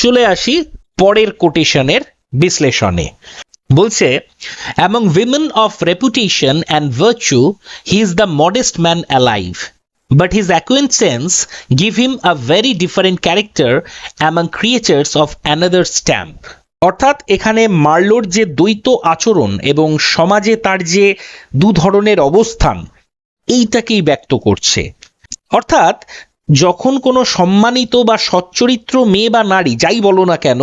চলে আসি পরের কোটেশনের বিশ্লেষণে। বলছে among women of reputation and virtue he is the modest man alive but his acquaintance give him a very different character among creatures of another stamp. অর্থাৎ এখানে মার্লোর যে দ্বৈত আচরণ এবং সমাজে তার যে দু ধরনের অবস্থান, এইটাকেই ব্যক্ত করছে। অর্থাৎ যখন কোনো সম্মানিত বা সচ্চরিত্র মেয়ে বা নারী, যাই বলো না কেন,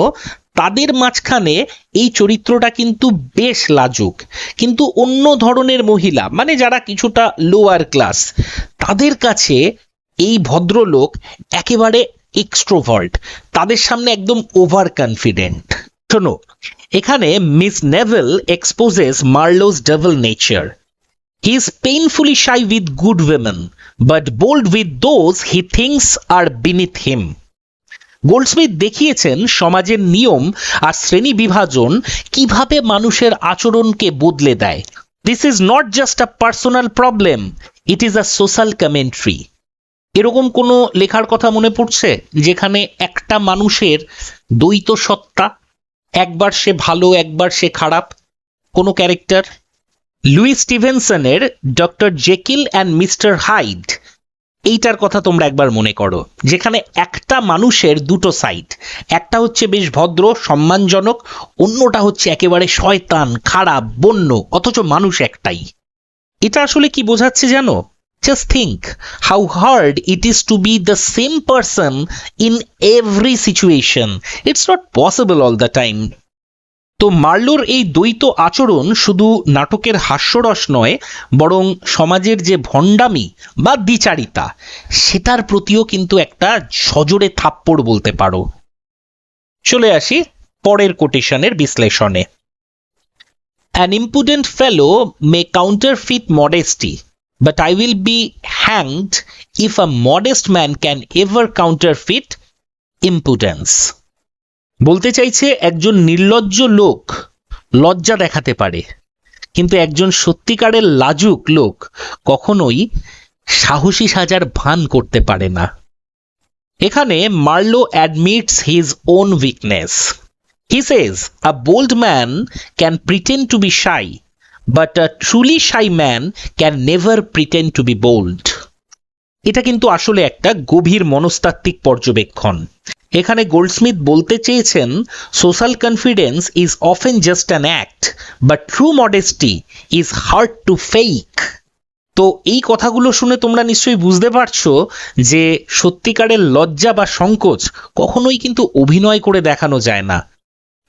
তাদের মাঝখানে এই চরিত্রটা কিন্তু বেশ লাজুক। কিন্তু অন্য ধরনের মহিলা মানে যারা কিছুটা লোয়ার ক্লাস তাদের কাছে এই ভদ্রলোক একেবারে এক্সট্রোভার্ট তাদের সামনে একদম ওভার কনফিডেন্ট শোনো, এখানে Miss Neville exposes Marlow's double nature He is painfully shy with good women, but bold with those he thinks are beneath him. Goldsmith দেখিয়েছেন সমাজের নিয়ম আর শ্রেণি বিভাজন কীভাবে মানুষের আচরণকে বদলে দেয়। This is not just a personal problem it is a social commentary এরকম কোনো লেখার কথা মনে পড়ছে যেখানে একটা মানুষের দ্বৈত সত্তা একবার সে ভালো একবার সে খারাপ কোনো character? Louis স্টিভেনসনের doctor Jekyll and mister Hyde. এইটার কথা তোমরা একবার মনে করো। যেখানে একটা মানুষের দুটো সাইড। একটা হচ্ছে বেশ ভদ্র, সম্মানজনক, অন্যটা হচ্ছে একেবারে শয়তান, খারাপ, বন্য, অথচ মানুষ একটাই। এটা আসলে কি বোঝাচ্ছে জানো? Just think how hard it is to be the same person in every situation it's not possible all the time তো মার্লোর এই দ্বৈত আচরণ শুধু নাটকের হাস্যরস নয়, বরং সমাজের যে ভণ্ডামি বা দ্বিচারিতা, সেটার প্রতিও কিন্তু একটা সজোরে থাপ্পড় বলতে পারো। চলে আসি পরের কোটেশনের বিশ্লেষণে। An impudent fellow may counterfeit modesty but I will be hanged if a modest man can ever counterfeit impudence বলতে চাইছে একজন নির্লজ্জ লোক লজ্জা দেখাতে পারে। কিন্তু একজন সত্যিকারের লাজুক লোক কখনোই সাহসী সাজার ভান করতে পারে না। এখানে Marlow admits his own weakness. He says, a bold man can pretend to be shy, but a truly shy man can never pretend to be bold. এটা কিন্তু আসলে একটা গভীর মনস্তাত্ত্বিক পর্যবেক্ষণ। এখানে গোল্ডস্মিথ বলতে চেয়েছেন social confidence is often just an act but true modesty is hard to fake তো এই কথাগুলো শুনে তোমরা নিশ্চয়ই বুঝতে পারছ যে সত্যিকারের লজ্জা বা সংকোচ কখনোই কিন্তু অভিনয় করে দেখানো যায় না।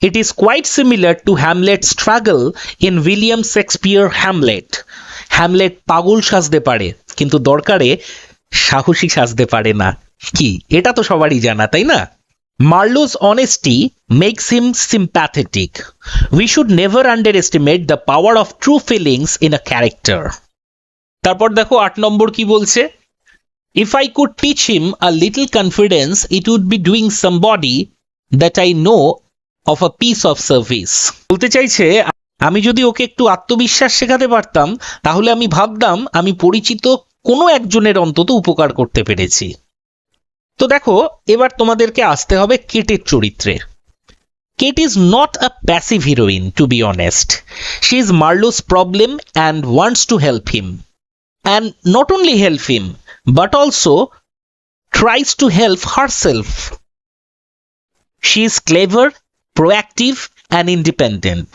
It is quite similar to Hamlet struggle in William Shakespeare Hamlet Hamlet পাগল সাজতে পারে, কিন্তু দরকারে সাহসী সাজতে পারে না। কি? এটা তো সবারই জানা, তাই না? Marlow's honesty makes him sympathetic we should never underestimate the power of true feelings in a character তারপর দেখো আট নম্বর কি বলছে? If I could teach him a little confidence it would be doing somebody that I know of a piece of service বলতে চাইছে, আমি যদি ওকে একটু আত্মবিশ্বাস শেখাতে পারতাম, তাহলে আমি ভাবতাম আমি পরিচিত কোনো একজনের অন্তত উপকার করতে পেরেছি। তো দেখো, এবার তোমাদেরকে আসতে হবে কেটের চরিত্রে Kate is not a passive heroine, to be honest. She is Marlow's problem and wants to help him. And not only help him, but also tries to help herself she is clever, proactive and independent.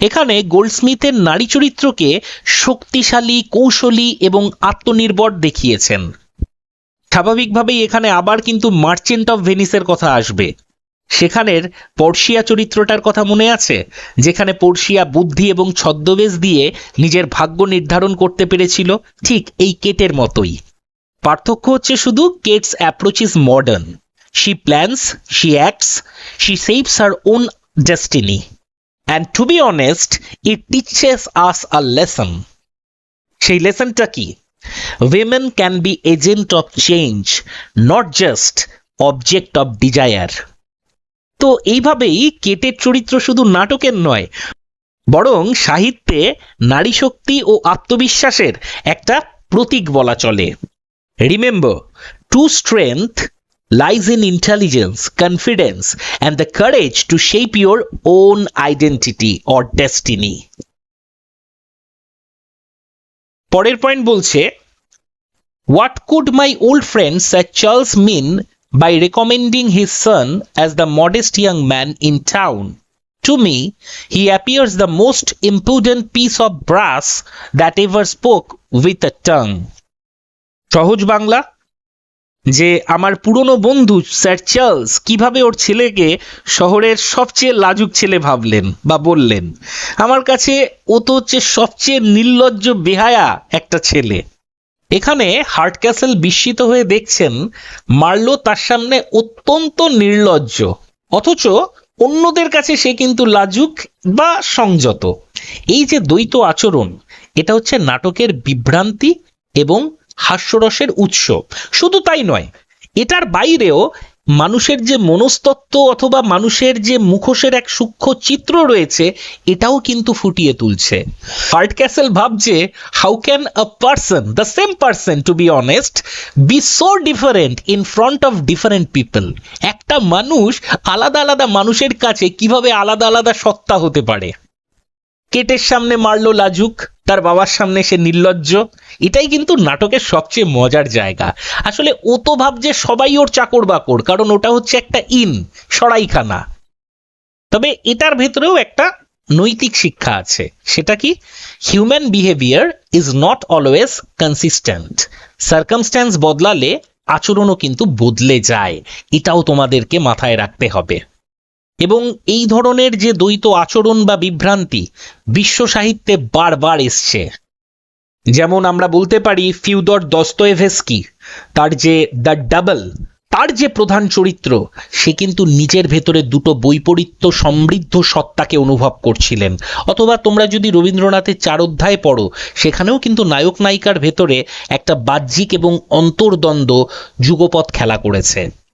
এখানে গোল্ডস্মিথের নারী চরিত্রকে শক্তিশালী, কৌশলী এবং আত্মনির্ভর দেখিয়েছেন। স্বাভাবিকভাবেই এখানে আবার কিন্তু মার্চেন্ট অফ ভেনিসের কথা আসবে। সেখানের পর্শিয়া চরিত্রটার কথা মনে আছে? যেখানে পর্শিয়া বুদ্ধি এবং ছদ্মবেশ দিয়ে নিজের ভাগ্য নির্ধারণ করতে পেরেছিল, ঠিক এই কেটের মতোই। পার্থক্য হচ্ছে শুধু Kate's approach is modern she plans she acts she saves her own destiny and to be honest it teaches us a lesson সেই লেসনটা কি? Women can be agent of change, not just object of desire. তো এইভাবেই কেটের চরিত্র শুধু নাটকের নয়, বরং সাহিত্যে নারী শক্তি ও আত্মবিশ্বাসের একটা প্রতীক বলা চলে। Remember to strength lies in intelligence, confidence, and the courage to shape your own identity or destiny. পরের পয়েন্ট বলছে What could my old friend Sir Charles mean by recommending his son as the modest young man in town? To me, he appears the most impudent piece of brass that ever spoke with a tongue. সহজ বাংলা যে আমার পুরনো বন্ধু sir Charles কীভাবে ওর ছেলেকে শহরের সবচেয়ে লাজুক ছেলে ভাবলেন বা বললেন? আমার কাছে ও তো হচ্ছে সবচেয়ে নির্লজ্জ বেহায়া একটা ছেলে। এখানে হার্ট ক্যাসেল বিস্মিত হয়ে দেখছেন মার্লো তার সামনে অত্যন্ত নির্লজ্জ। অথচ অন্যদের কাছে সে কিন্তু লাজুক বা সংযত। এই যে দ্বৈত আচরণ, এটা হচ্ছে নাটকের বিভ্রান্তি এবং হাস্যরসের উৎস। শুধু তাই নয়, এটার বাইরেও মানুষের যে মনস্তত্ত্ব অথবা মানুষের যে মুখোশের এক সূক্ষ্ম চিত্র রয়েছে, এটাও কিন্তু ফুটিয়ে তুলছে। হার্ট ক্যাসেল ভাবছে how can a person the same person to be honest be so different in front of different people একটা মানুষ আলাদা আলাদা মানুষের কাছে কীভাবে আলাদা আলাদা সত্তা হতে পারে? কেটের সামনে মারলো লাজুক, তার বাবার সামনে সে নির্লজ্জ। এটাই কিন্তু নাটকের সবচেয়ে মজার জায়গা। আসলে ও তো ভাবছে সবাই ওর চাকর বাকর কারণ ওটা হচ্ছে একটা ইন, সরাইখানা। তবে এটার ভেতরেও একটা নৈতিক শিক্ষা আছে। সেটা কি? Human behaviour is not always consistent circumstances বদলালে আচরণও কিন্তু বদলে যায়। এটাও তোমাদেরকে মাথায় রাখতে হবে। এবং এই ধরনের যে দ্বৈত আচরণ বা বিভ্রান্তি বিশ্ব সাহিত্যে বারবার এসছে। যেমন আমরা বলতে পারি ফিউদর দস্তয়েভেস্কি, তার যে দ্য ডাবল, তার যে প্রধান চরিত্র, সে কিন্তু নিজের ভেতরে দুটো বৈপরীত্য সমৃদ্ধ সত্তাকে অনুভব করছিলেন। অথবা তোমরা যদি রবীন্দ্রনাথের চার অধ্যায় পড়ো, সেখানেও কিন্তু নায়ক নায়িকার ভেতরে একটা বাহ্যিক এবং অন্তর্দ্বন্দ্ব যুগপথ খেলা করেছে।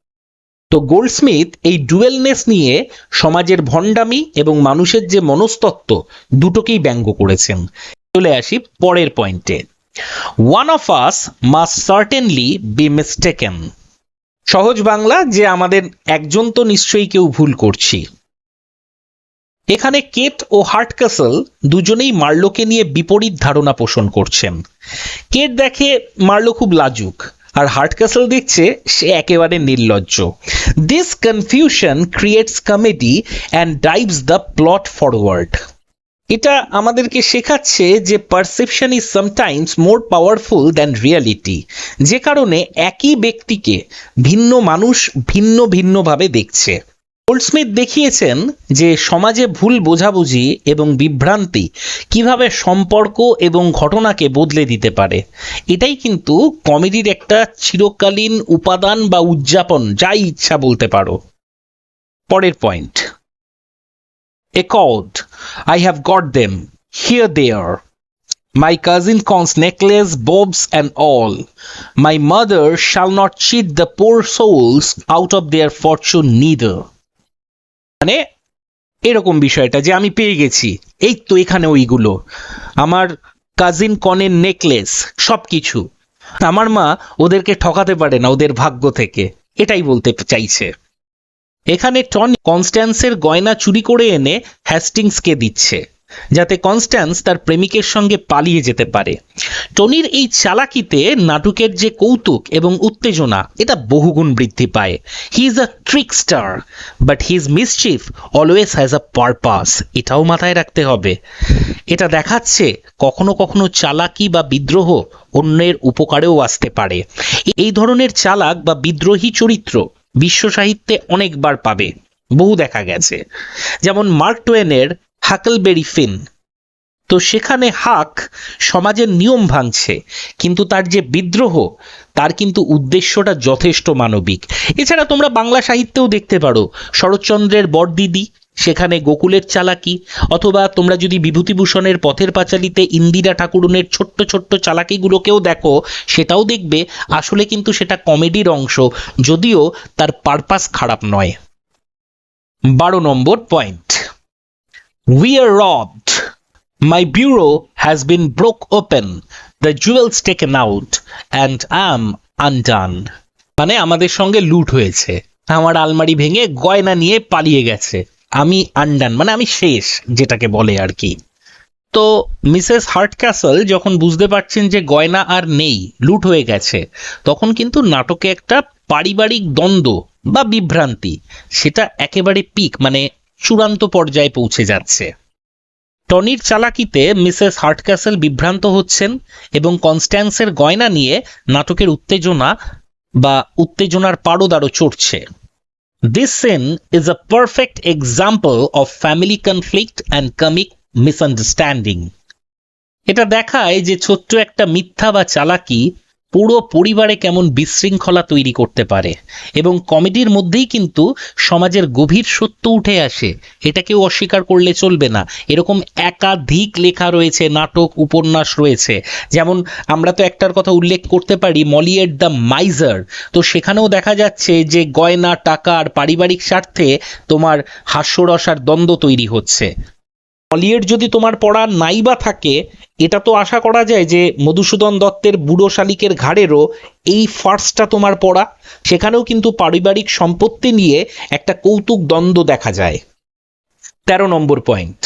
তো গোল্ডস্মিথ এই ডুয়েলনেস নিয়ে সমাজের ভণ্ডামি এবং মানুষের যে মনস্তত্ত্ব দুটোকেই ব্যঙ্গ করেছেন। চলে আসি পরের পয়েন্টে। One of us must certainly be mistaken সহজ বাংলা যে আমাদের একজন তো নিশ্চয়ই কেউ ভুল করছি। এখানে কেট ও হার্টকাসল দুজনেই মার্লোকে নিয়ে বিপরীত ধারণা পোষণ করছেন। কেট দেখে মার্লো খুব লাজুক। আর হার্ট ক্যাসেল দেখছে সে একেবারে নির্লজ্জ। This confusion creates comedy and drives the plot forward এটা আমাদেরকে শেখাচ্ছে যে perception is sometimes more powerful than reality যে কারণে একই ব্যক্তিকে ভিন্ন মানুষ ভিন্ন ভিন্নভাবে দেখছে। গোল্ডস্মিথ দেখিয়েছেন যে সমাজে ভুল বোঝাবুঝি এবং বিভ্রান্তি কীভাবে সম্পর্ক এবং ঘটনাকে বদলে দিতে পারে এটাই কিন্তু কমেডির একটা চিরকালীন উপাদান বা উদযাপন যাই ইচ্ছা বলতে পারো। পরের point. Egad I have got them here there My cousin Con's necklace, bobs, and all. My mother shall not cheat the poor souls out of their fortune neither. মানে এরকম বিষয়টা যে আমি পেয়ে গেছি। এই তো এখানে ওইগুলো। আমার কাজিন কনের নেকলেস সব কিছু আমার মা ওদেরকে ঠকাতে পারে না ওদের ভাগ্য থেকে। এটাই বলতে চাইছে। এখানে টন কনস্ট্যান্সের গয়না চুরি করে এনে হ্যাস্টিংসকে দিচ্ছে। যাতে কনস্ট্যান্স তার প্রেমিকের সঙ্গে পালিয়ে যেতে পারে। টনির এই চালাকিতে নাটকের যে কৌতুক এবং উত্তেজনা, এটা বহুগুণ বৃদ্ধি পায়। He is a trickster but his mischief always has a purpose এটাও মাথায় রাখতে হবে। এটা দেখাচ্ছে কখনো কখনো চালাকি বা বিদ্রোহ অন্যের উপকারেও আসতে পারে। এই ধরনের চালাক বা বিদ্রোহী চরিত্র বিশ্ব সাহিত্যে অনেকবার পাবে। বহু দেখা গেছে। যেমন মার্ক টোয়েনের হাকলবেরি ফিন। তো সেখানে হাক সমাজের নিয়ম ভাঙছে, কিন্তু তার যে বিদ্রোহ, তার কিন্তু উদ্দেশ্যটা যথেষ্ট মানবিক। এছাড়া তোমরা বাংলা সাহিত্যেও দেখতে পারো, শরৎচন্দ্রের বরদিদি, সেখানে গোকুলের চালাকি, অথবা তোমরা যদি বিভূতিভূষণের পথের পাঁচালিতে ইন্দিরা ঠাকুরনের ছোট্ট ছোট্ট চালাকিগুলোকেও দেখো, সেটাও দেখবে, আসলে কিন্তু সেটা কমেডির অংশ, যদিও তার পারপাস খারাপ নয়। বারো নম্বর point. We are robbed. My bureau has been broke open, the jewels taken out, and am undone. মানে আমাদের সঙ্গে লুট হয়েছে আমার আলমারি ভেঙে গয়না নিয়ে পালিয়ে গেছে আমি আন্ডান মানে আমি শেষ যেটাকে বলে আর কি তো মিসেস হার্ট ক্যাসল যখন বুঝতে পারছেন যে গয়না আর নেই লুট হয়ে গেছে তখন কিন্তু নাটকে একটা পারিবারিক দ্বন্দ্ব বা বিভ্রান্তি সেটা একেবারে পিক মানে চূড়ান্ত পর্যায়ে পৌঁছে যাচ্ছে। টনির চালাকিতে মিসেস হার্টক্যাসেল বিভ্রান্ত হচ্ছেন এবং কনস্ট্যান্সের গয়না নিয়ে নাটকের উত্তেজনা বা উত্তেজনার পারদ আরও চড়ছে। This scene is a perfect example of family conflict and comic misunderstanding এটা দেখায় যে ছোট্ট একটা মিথ্যা বা চালাকি পুরো পরিবারে কেমন বিশৃঙ্খলা তৈরি করতে পারে। এবং কমেডির মধ্যেই কিন্তু সমাজের গভীর সত্য উঠে আসে। এটা কেউ অস্বীকার করলে চলবে না। এরকম একাধিক লেখা রয়েছে, নাটক, উপন্যাস রয়েছে। যেমন আমরা তো একটার কথা উল্লেখ করতে পারি মলিয়ের দ্য মাইজার। তো সেখানেও দেখা যাচ্ছে যে গয়না, টাকা আর পারিবারিক স্বার্থে তোমার হাস্যরস আর দ্বন্দ্ব তৈরি হচ্ছে। মলিয়ের যদি তোমার পড়া নাই বা থাকে, এটা তো আশা করা যায় যে মধুসূদন দত্তের বুড়ো শালিকের ঘাড়েরও এই ফার্সটা তোমার পড়া। সেখানেও কিন্তু পারিবারিক সম্পত্তি নিয়ে একটা কৌতুক দ্বন্দ্ব দেখা যায়। তেরো নম্বর point.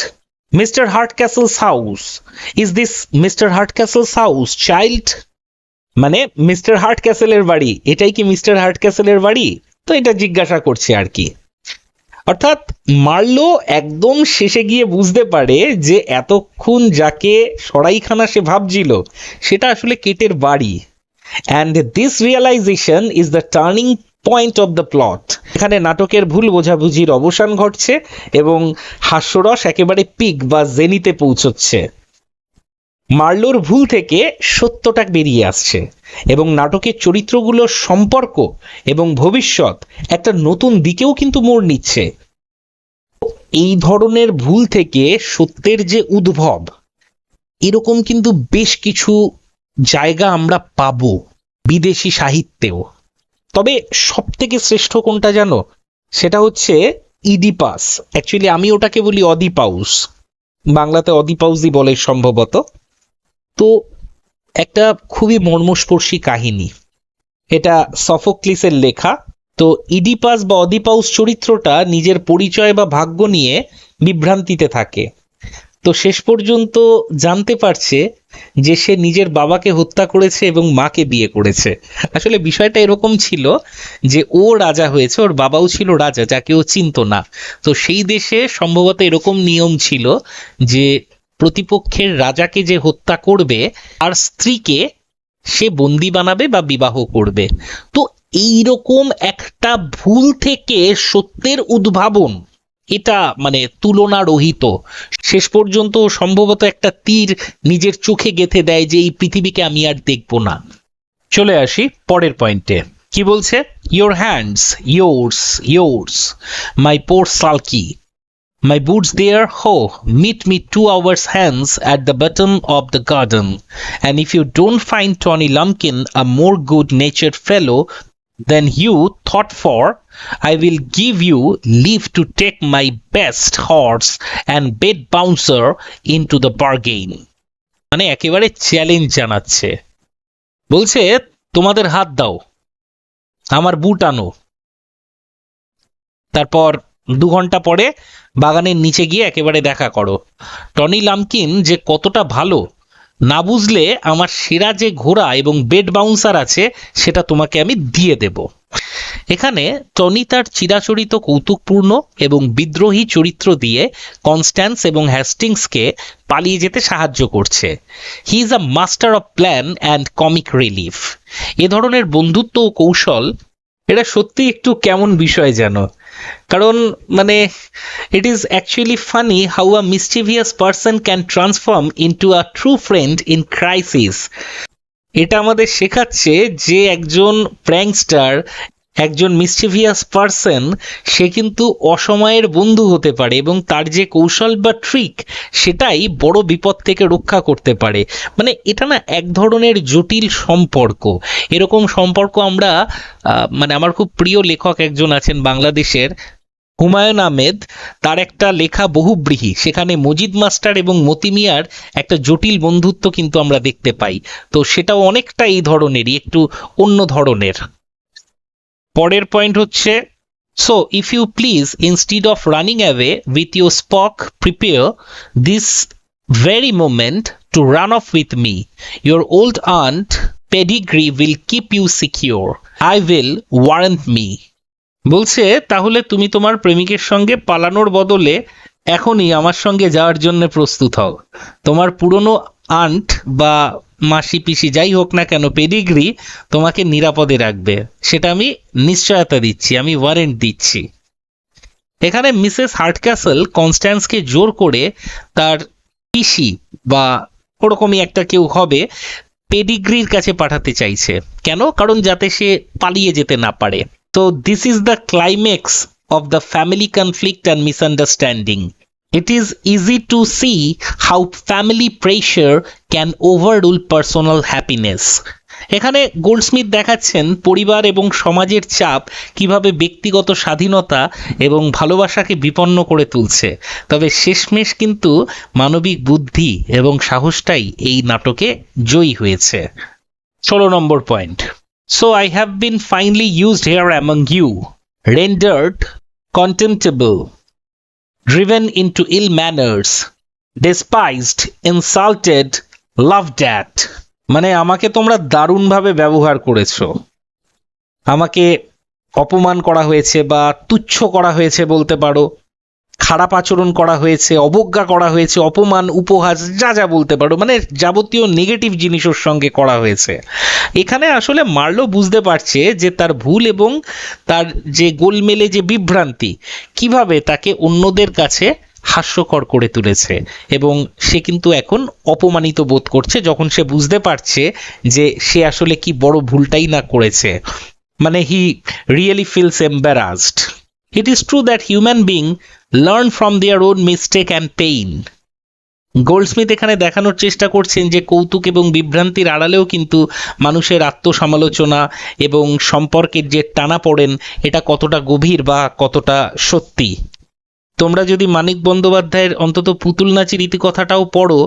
Mister Hardcastle's house. Is this mister Hardcastle's house child? মানে মিস্টার হার্ট ক্যাসেলের বাড়ি। এটাই কি মিস্টার হার্ট ক্যাসেলের বাড়ি? তো এটা জিজ্ঞাসা করছে আর কি। অর্থাৎ মার্লো একদম শেষে গিয়ে বুঝতে পারে যে এতক্ষণ যাকে সরাইখানা সে ভাবছিল, সেটা আসলে কেটের বাড়ি। And this realization is the turning point of the plot এখানে নাটকের ভুল বোঝাবুঝির অবসান ঘটছে এবং হাস্যরস একেবারে পিক বা জেনিতে পৌঁছচ্ছে। মার্লোর ভুল থেকে সত্যটা বেরিয়ে আসছে এবং নাটকের চরিত্রগুলোর সম্পর্ক এবং ভবিষ্যৎ একটা নতুন দিকেও কিন্তু মোড় নিচ্ছে। এই ধরনের ভুল থেকে সত্যের যে উদ্ভব, এরকম কিন্তু বেশ কিছু জায়গা আমরা পাব বিদেশি সাহিত্যেও। তবে সব থেকে শ্রেষ্ঠ কোনটা জানো? সেটা হচ্ছে ইডিপাস। অ্যাকচুয়ালি আমি ওটাকে বলি অদিপাউস। বাংলাতে অদিপাউসই বলে সম্ভবত। তো একটা খুবই মর্মস্পর্শী কাহিনী। এটা সফোক্লিসের লেখা। তো ইডিপাস বা অদিপাউস চরিত্রটা নিজের পরিচয় বা ভাগ্য নিয়ে বিভ্রান্তিতে থাকে। তো শেষ পর্যন্ত জানতে পারছে যে সে নিজের বাবাকে হত্যা করেছে এবং মাকে বিয়ে করেছে। আসলে বিষয়টা এরকম ছিল যে ও রাজা হয়েছে, ওর বাবাও ছিল রাজা, যাকে ও চিনতো না। তো সেই দেশে সম্ভবত এরকম নিয়ম ছিল যে প্রতিপক্ষের রাজাকে যে হত্যা করবে আর স্ত্রীকে সে বন্দি বানাবে বা বিবাহ করবে। তো এইরকম একটা ভুল থেকে সত্যের উদ্ভাবন, এটা মানে তুলনা রহিত শেষ পর্যন্ত সম্ভবত একটা তীর নিজের চোখে গেথে দেয় যে এই পৃথিবীকে আমি আর দেখব না। চলে আসি পরের পয়েন্টে। কি বলছে? Your hands yours yours my poor sulky My boots there, ho, meet me two hours hence at the bottom of the garden. And if you don't find Tony Lumpkin a more good natured fellow than you thought for, I will give you leave to take my best horse and bed bouncer into the bargain. মানে একেবারে challenge জানাচ্ছে বলছে তোমাদের হাত দাও আমার boot আনো তারপর দু ঘণ্টা পরে বাগানের নিচে গিয়ে একেবারে দেখা করো। টনি লামকিন যে কতটা ভালো, না বুঝলে আমার সেরা যে ঘোড়া এবং বেড বাউন্সার আছে, সেটা তোমাকে আমি দিয়ে দেব। এখানে টনি তার চিরাচরিত কৌতুকপূর্ণ এবং বিদ্রোহী চরিত্র দিয়ে কনস্ট্যান্স এবং হ্যাস্টিংসকে পালিয়ে যেতে সাহায্য করছে। He is a master of plan and comic relief এ ধরনের বন্ধুত্ব ও কৌশল এটা সত্যি একটু কেমন বিষয় যেন। কারণ মানে it is actually funny how a mischievous person can transform into a true friend in crisis এটা আমাদের শেখাচ্ছে যে একজন প্র্যাঙ্কস্টার একজন মিসচিভিয়াস পার্সন সে কিন্তু অসময়ের বন্ধু হতে পারে এবং তার যে কৌশল বা ট্রিক সেটাই বড় বিপদ থেকে রক্ষা করতে পারে। মানে এটা না এক ধরনের জটিল সম্পর্ক। এরকম সম্পর্ক আমরা মানে আমার খুব প্রিয় লেখক একজন আছেন বাংলাদেশের, হুমায়ুন আহমেদ। তার একটা লেখা বহুব্রীহি, সেখানে মজিদ মাস্টার এবং মতি মিয়ার একটা জটিল বন্ধুত্ব কিন্তু আমরা দেখতে পাই। তো সেটাও অনেকটা এই ধরনেরই, একটু অন্য ধরনের। পরের পয়েন্ট হচ্ছে so if you please instead of running away with you spark prepare this very moment to run off with me. Your old aunt pedigree will keep you secure. I will warrant me. বলছে, তাহলে তুমি তোমার প্রেমিকের সঙ্গে পালানোর বদলে এখনই আমার সঙ্গে যাওয়ার জন্য প্রস্তুত হও তোমার পুরনো আন্ট বা মাসি পিসি যাই হোক না কেন পেডিগ্রি তোমাকে নিরাপদে রাখবে। সেটা আমি নিশ্চয়তা দিচ্ছি, আমি ওয়ারেন্ট দিচ্ছি। এখানে মিসেস হার্টক্যাসেল কনস্ট্যান্সকে জোর করে তার পিসি বা ওরকমই একটা কেউ হবে পেডিগ্রির কাছে পাঠাতে চাইছে। কেন? কারণ যাতে সে পালিয়ে যেতে না পারে। তো this is the climax of the family conflict and misunderstanding it is easy to see how family pressure can overrule personal happiness এখানে গোল্ডস্মিথ দেখাচ্ছেন পরিবার এবং সমাজের চাপ কীভাবে ব্যক্তিগত স্বাধীনতা এবং ভালোবাসাকে বিপন্ন করে তুলছে। তবে শেষমেশ কিন্তু মানবিক বুদ্ধি এবং সাহসটাই এই নাটকে জয়ী হয়েছে। ষোলো নম্বর point. So I have been finely used here among you rendered contemptible driven into ill manners, despised, insulted, loved at. মানে আমাকে তোমরা দারুণভাবে ব্যবহার করেছ আমাকে অপমান করা হয়েছে বা তুচ্ছ করা হয়েছে বলতে পারো খারাপ আচরণ করা হয়েছে, অবজ্ঞা করা হয়েছে, অপমান, উপহাস, যা যা বলতে পারো মানে যাবতীয় নেগেটিভ জিনিসের সঙ্গে করা হয়েছে। এখানে আসলে মার্লো বুঝতে পারছে যে তার ভুল এবং তার যে গোলমেলে যে বিভ্রান্তি, কীভাবে তাকে অন্যদের কাছে হাস্যকর করে তুলেছে এবং সে কিন্তু এখন অপমানিত বোধ করছে যখন সে বুঝতে পারছে যে সে আসলে কি বড় ভুলটাই না করেছে। মানে he really feels embarrassed it is true that human being learn from their own mistake and pain Goldsmith এখানে দেখানোর চেষ্টা করছেন যে কৌতুক এবং বিভ্রান্তির আড়ালেও কিন্তু মানুষের আত্মসমালোচনা এবং সম্পর্কের যে টানা পড়েন, এটা কতটা গভীর বা কতটা সত্যি? তোমরা যদি মানিক বন্দ্যোপাধ্যায়ের অন্তত পুতুল নাচের ইতিকথাটাও পড়ো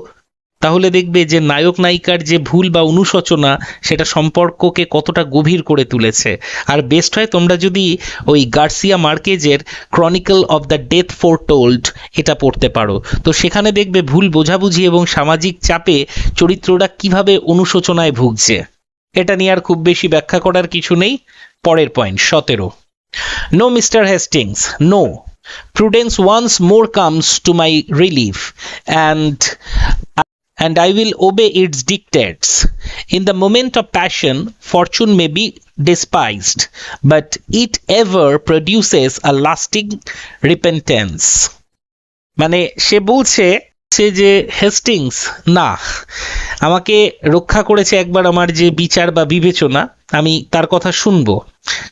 তাহলে দেখবে যে নায়ক নায়িকার যে ভুল বা অনুশোচনা, সেটা সম্পর্ককে কতটা গভীর করে তুলেছে। আর বেস্ট হয় তোমরা যদি ওই Garcia মার্কেজের chronicle of the death foretold এটা পড়তে পারো। তো সেখানে দেখবে ভুল বোঝাবুঝি এবং সামাজিক চাপে চরিত্রটা কীভাবে অনুশোচনায় ভুগছে। এটা নিয়ে আর খুব বেশি ব্যাখ্যা করার কিছু নেই। পরের পয়েন্ট সতেরো। No mister Hastings no prudence once more comes to my relief and and I will obey its dictates. In the moment of passion, fortune may be despised, but it ever produces a lasting repentance. মানে সে বলছে সে যে Hastings না আমাকে রক্ষা করেছে একবার আমার যে বিচার বা বিবেচনা আমি তার কথা শুনব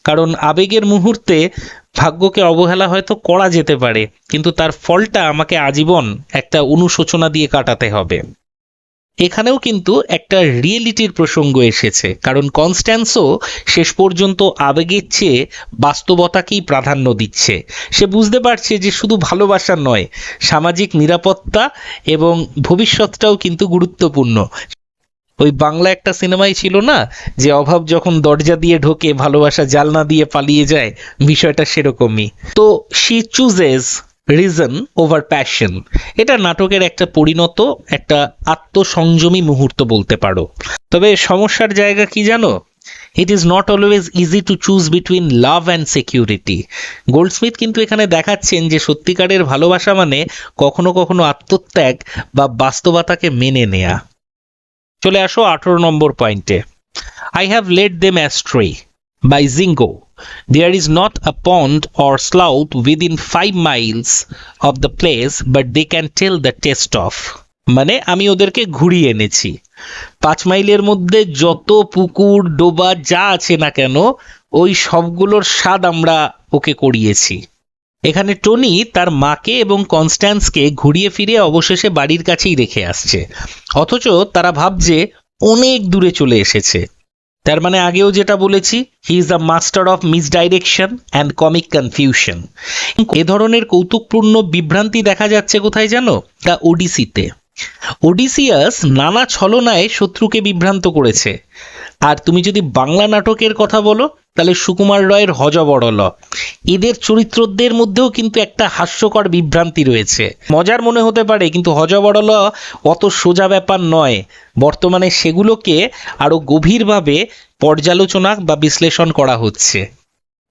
কারণ আবেগের মুহূর্তে ভাগ্যকে অবহেলা হয়তো করা যেতে পারে কিন্তু তার ফলটা আমাকে আজীবন একটা অনুশোচনা দিয়ে কাটাতে হবে এখানেও কিন্তু একটা রিয়েলিটির প্রসঙ্গ এসেছে, কারণ কনস্ট্যান্সও শেষ পর্যন্ত আবেগের চেয়ে বাস্তবতাকেই প্রাধান্য দিচ্ছে। সে বুঝতে পারছে যে শুধু ভালোবাসা নয়, সামাজিক নিরাপত্তা এবং ভবিষ্যৎটাও কিন্তু গুরুত্বপূর্ণ। ওই বাংলা একটা সিনেমাই ছিল না, যে অভাব যখন দরজা দিয়ে ঢোকে, ভালোবাসা জালনা দিয়ে পালিয়ে যায়, বিষয়টা সেরকমই। তো she chooses reason over passion এটা নাটকের একটা পরিণত, একটা আত্মসংযমী মুহূর্ত বলতে পারো। তবে সমস্যার জায়গা কি জানো? It is not always easy to choose between love and security Goldsmith কিন্তু এখানে দেখাচ্ছেন যে সত্যিকারের ভালোবাসা মানে কখনো কখনো আত্মত্যাগ বা বাস্তবতাকে মেনে নেয়া। চলে আসো আঠেরো নম্বর পয়েন্টে I have let them astray by jingo There is not a pond or slough within five miles of the place, but they can tell the test of. মানে আমি ওদেরকে ঘুরিয়ে এনেছি। পাঁচ মাইলের মধ্যে যত পুকুর ডোবা যা আছে না কেন ওই সবগুলোর স্বাদ আমরা ওকে করিয়েছি। এখানে টনি তার মাকে এবং কনস্ট্যান্সকে ঘুরিয়ে ফিরে অবশেষে বাড়ির কাছেই রেখে আসছে। অথচ তারা ভাবছে অনেক দূরে চলে এসেছে। তার মানে আগেও যেটা বলেছি he is the master of misdirection and comic confusion এ ধরনের কৌতুকপূর্ণ বিভ্রান্তি দেখা যাচ্ছে কোথায় জানো? দ্য ওডিসিতে। ওডিসিয়াস নানা ছলনায় শত্রুকে বিভ্রান্ত করেছে। আর তুমি যদি বাংলা নাটকের কথা বলো তাহলে সুকুমার রয়ের হজবড়ল। এদের চরিত্রদের মধ্যেও কিন্তু একটা হাস্যকর বিভ্রান্তি রয়েছে। মজার মনে হতে পারে, কিন্তু হজবড়ল অত সোজা ব্যাপার নয়। বর্তমানে সেগুলোকে আরও গভীরভাবে পর্যালোচনা বা বিশ্লেষণ করা হচ্ছে।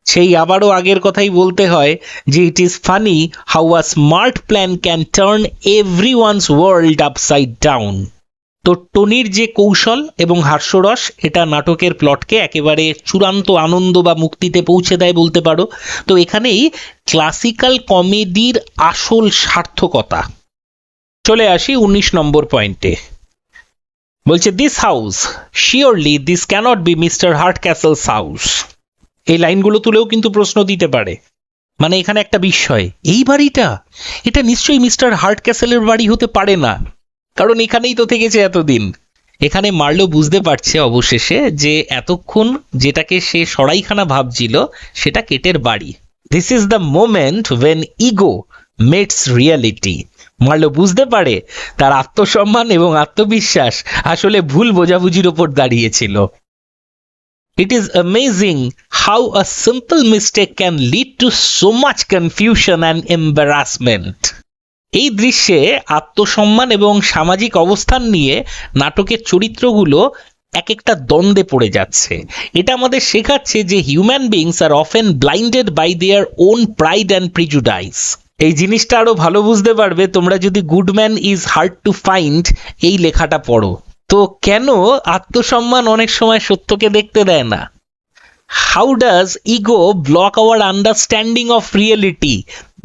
সেই আবারও আগের কথাই বলতে হয় যে it is funny how a smart plan can turn every one's world upside down তো টনির যে কৌশল এবং হাস্যরস, এটা নাটকের প্লটকে একেবারে চূড়ান্ত আনন্দ বা মুক্তিতে পৌঁছে দেয় বলতে পারো। তো এখানেই ক্লাসিক্যাল কমেডির আসল সার্থকতা। চলে আসি উনিশ নম্বর পয়েন্টে বলছে this house surely this can't be mister Hardcastle's house এই লাইনগুলো তুলেও কিন্তু প্রশ্ন দিতে পারে। মানে এখানে একটা বিস্ময় এই বাড়িটা? এটা নিশ্চয়ই মিস্টার হার্ট ক্যাসেলের বাড়ি হতে পারে না। কারণ এখানেই তো থেকেছে এতদিন। এখানে মারলো বুঝতে পারছে অবশেষে যে এতক্ষণ যেটাকে সে সরাইখানা ভাবছিল, সেটা কেটের বাড়ি। This is the moment when ego meets reality Marlow বুঝতে পারে তার আত্মসম্মান এবং আত্মবিশ্বাস আসলে ভুল বোঝাবুঝির ওপর দাঁড়িয়েছিল। It is amazing how a simple mistake can lead to so much confusion and embarrassment. এই দৃশ্যে আত্মসম্মান এবং সামাজিক অবস্থান নিয়ে নাটকের চরিত্রগুলো এক একটা দ্বন্দ্বে পড়ে যাচ্ছে। এটা আমাদের শেখাচ্ছে যে human beings are often blinded by their own pride and prejudice এই জিনিসটা আরও ভালো বুঝতে পারবে, তোমরা যদি good man is hard to find এই লেখাটা পড়ো। তো কেন আত্মসম্মান অনেক সময় সত্যকে দেখতে দেয় না? How does ego block our understanding of reality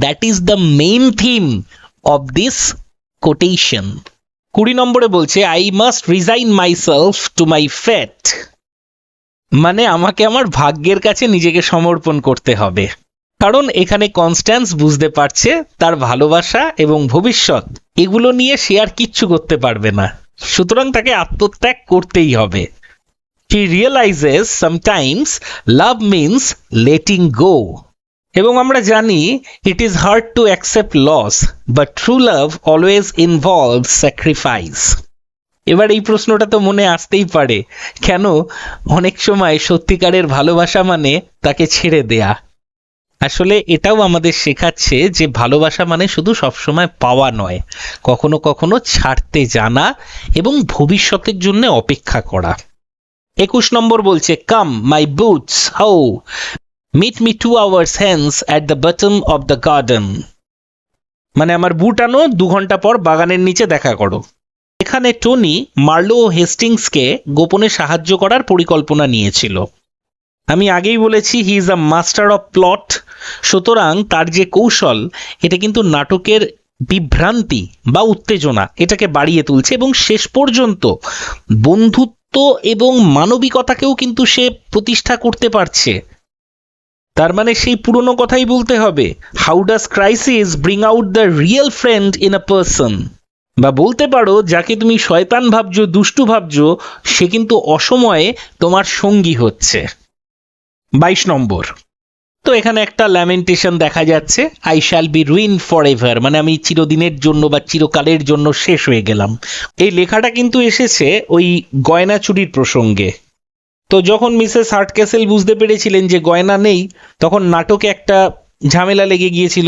that is the main theme of this quotation কুড়ি নম্বরে বলছে I must resign myself to my fate মানে আমাকে আমার ভাগ্যের কাছে নিজেকে সমর্পণ করতে হবে। কারণ এখানে কনস্ট্যান্স বুঝতে পারছে তার ভালোবাসা এবং ভবিষ্যৎ। এগুলো নিয়ে সে আর কিচ্ছু করতে পারবে না। সুতরাং তাকে আত্মত্যাগ করতেই হবে। He realizes sometimes love means letting গো এবং আমরা জানি it is hard to accept loss but true love always involve sacrifice এবার এই প্রশ্নটা তো মনে আসতেই পারে, কেন অনেক সময় সত্যিকারের ভালোবাসা মানে তাকে ছেড়ে দেয়া? আসলে এটাও আমাদের শেখাচ্ছে যে ভালোবাসা মানে শুধু সবসময় পাওয়া নয়, কখনো কখনো ছাড়তে জানা এবং ভবিষ্যতের জন্য অপেক্ষা করা। একুশ নম্বর বলছে come my boots ho meet me two hours hence at the bottom of the garden মানে আমার বুট আনো, দু ঘণ্টা পর বাগানের নিচে দেখা করো। এখানে টনি মার্লো ও হেস্টিংসকে গোপনে সাহায্য করার পরিকল্পনা নিয়েছিল। আমি আগেই বলেছি he is a master of plot সুতরাং তার যে কৌশল, এটা কিন্তু নাটকের বিভ্রান্তি বা উত্তেজনা, এটাকে বাড়িয়ে তুলছে এবং শেষ পর্যন্ত বন্ধুত্ব এবং মানবিকতাকেও কিন্তু সে প্রতিষ্ঠা করতে পারছে। তার মানে সেই পুরনো কথাই বলতে হবে। How does crisis bring out the real friend in a person বা বলতে পারো, যাকে তুমি শয়তান ভাবছ, দুষ্টু ভাবছ, সে কিন্তু অসময়ে তোমার সঙ্গী হচ্ছে। বাইশ নম্বর। তো এখানে একটা ল্যামেন্টেশন দেখা যাচ্ছে। I shall be ruin forever মানে আমি চিরদিনের জন্য বা চিরকালের জন্য শেষ হয়ে গেলাম। এই লেখাটা কিন্তু এসেছে ওই গয়না চুরির প্রসঙ্গে। তো যখন মিসেস হার্টক্যাসেল বুঝতে পেরেছিলেন যে গয়না নেই, তখন নাটকে একটা ঝামেলা লেগে গিয়েছিল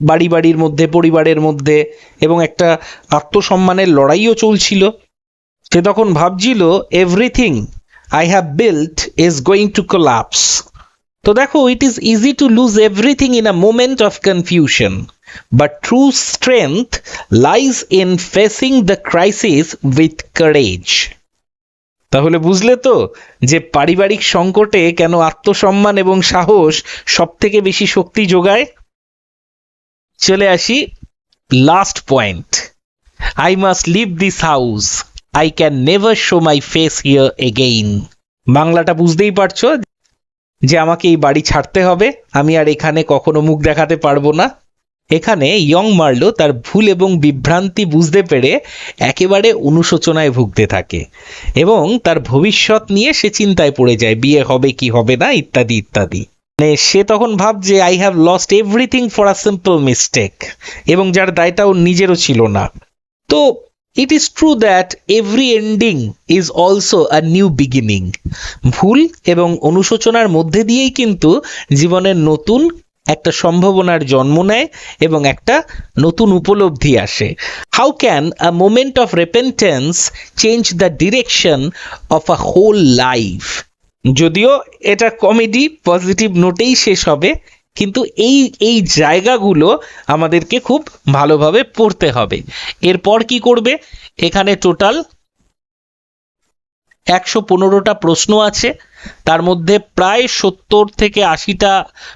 বাড়ি বাড়ির মধ্যে, পরিবারের মধ্যে এবং একটা আত্মসম্মানের লড়াইও চলছিল। সে তখন ভাবছিল everything I have built is going to collapse তো দেখো it is easy to lose everything in a moment of confusion but true strength lies in facing the crisis with courage তাহলে বুঝলে তো যে পারিবারিক সংকটে কেন আত্মসম্মান এবং সাহস সব থেকে বেশি শক্তি যোগায়? চলে আসি last point I must leave this house I can never show my face here again বাংলাটা বুঝতেই পারছ যে আমাকে এই বাড়ি ছাড়তে হবে। আমি আর এখানে কখনো মুখ দেখাতে পারব না। এখানে ইয়ং মার্লো তার ভুল এবং বিভ্রান্তি বুঝতে পেরে একেবারে অনুশোচনায় ভুগতে থাকে এবং তার ভবিষ্যৎ নিয়ে সে চিন্তায় পড়ে যায়, বিয়ে হবে কি হবে না, ইত্যাদি ইত্যাদি। মানে সে তখন ভাব যে I have lost everything for a simple mistake এবং যার দায়টা ওর নিজেরও ছিল না। তো it is true that every ending is also a new beginning ভুল এবং অনুশোচনার মধ্যে দিয়েই কিন্তু জীবনের নতুন একটা সম্ভাবনার জন্ম নেয় এবং একটা নতুন উপলব্ধি আসে। How can a moment of repentance change the direction of a whole life যদিও এটা কমেডি পজিটিভ নোটেই শেষ হবে, কিন্তু এই এই জায়গাগুলো আমাদেরকে খুব ভালোভাবে পড়তে হবে। এরপর কি করবে? এখানে টোটাল একশো পনেরোটা প্রশ্ন আছে। তার মধ্যে প্রায় সত্তর থেকে আশিটা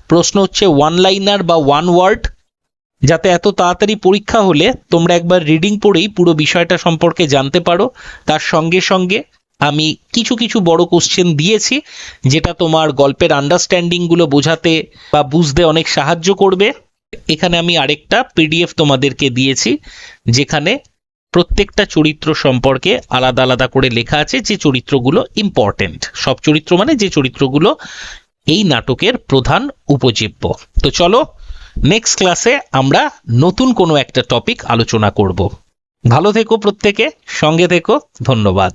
প্রশ্ন হচ্ছে ওয়ান লাইনার বা ওয়ান ওয়ার্ড যাতে এত তাড়াতাড়ি পরীক্ষা হলে তোমরা একবার রিডিং পড়েই পুরো বিষয়টা সম্পর্কে জানতে পারো। তার সঙ্গে সঙ্গে আমি কিছু কিছু বড় কোশ্চেন দিয়েছি, যেটা তোমার গল্পের আন্ডারস্ট্যান্ডিংগুলো বোঝাতে বা বুঝতে অনেক সাহায্য করবে। এখানে আমি আরেকটা পিডিএফ তোমাদেরকে দিয়েছি, যেখানে প্রত্যেকটা চরিত্র সম্পর্কে আলাদা আলাদা করে লেখা আছে যে চরিত্রগুলো ইম্পর্টেন্ট সব চরিত্র মানে যে চরিত্রগুলো এই নাটকের প্রধান উপজীব্য। তো চলো নেক্সট ক্লাসে আমরা নতুন কোনো একটা টপিক আলোচনা করব। ভালো থেকো প্রত্যেকে, সঙ্গে থেকো, ধন্যবাদ।